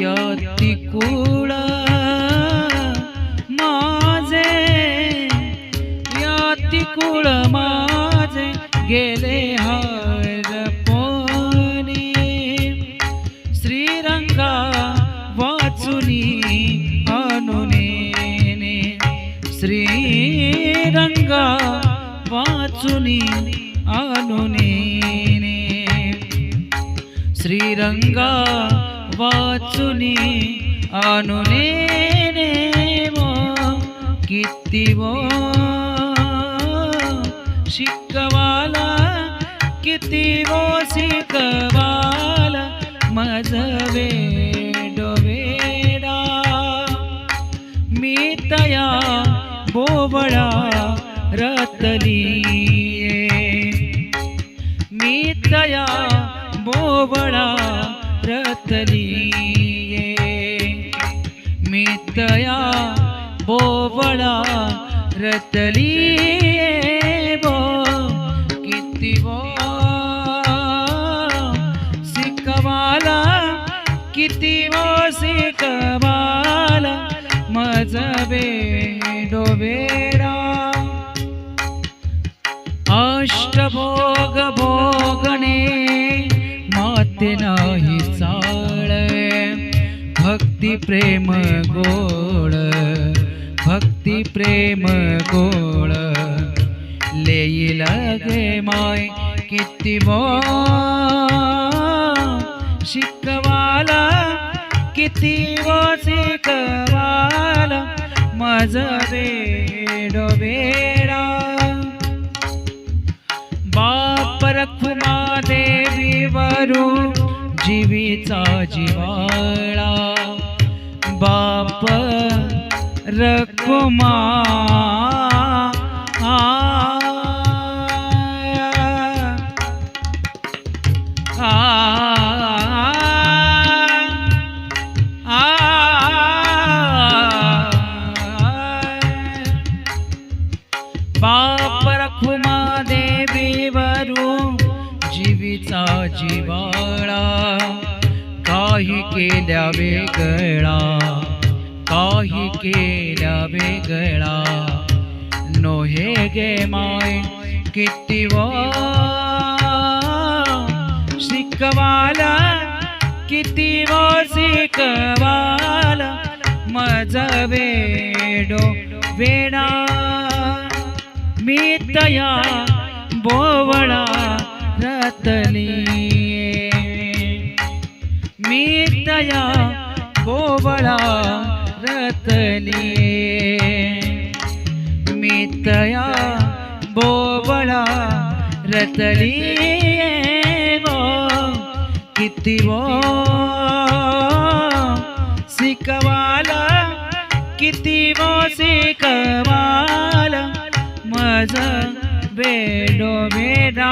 याती कुळ माझे याती कुळ माझे गेले हरपोनी श्रीरंगा वाचुनी अनुनेने श्रीरंगा वाचुनी अनुनेने श्रीरंगा वाचुनी अनुनेने वो किती शिकवाला किती शिकवाला? मज वेडोवेडा मी तया बोबळा रतली मी तया बोबळा रतली मितया बोवळा बोबळा रतली बो किती बो शिकवाला किती वो शिकवाला मजबे डोबेरा. अष्टभोग भोग भक्ती प्रेम गोड भक्ती प्रेम गोड। लेईल गे माय किती मो शिकवाला किती वो शिकवाला मज वेडो वेडा। बाप रखुमा देवी वरू जीवीचा जिवाळा बाप रखुमा बाप जीवीचा जिवाळा काही केल्या वेगळा काही केल्या वेगळा नोहे गे माय किती व शिकवाला किती व शिकवाला मज वेडो वेडा. मी तया बोवळा रतली मी तया बोवळा रतली मी तया बोवळा रतली वो किती वो। शिकवाला किती वो शिकवाला मज बेडो बेडा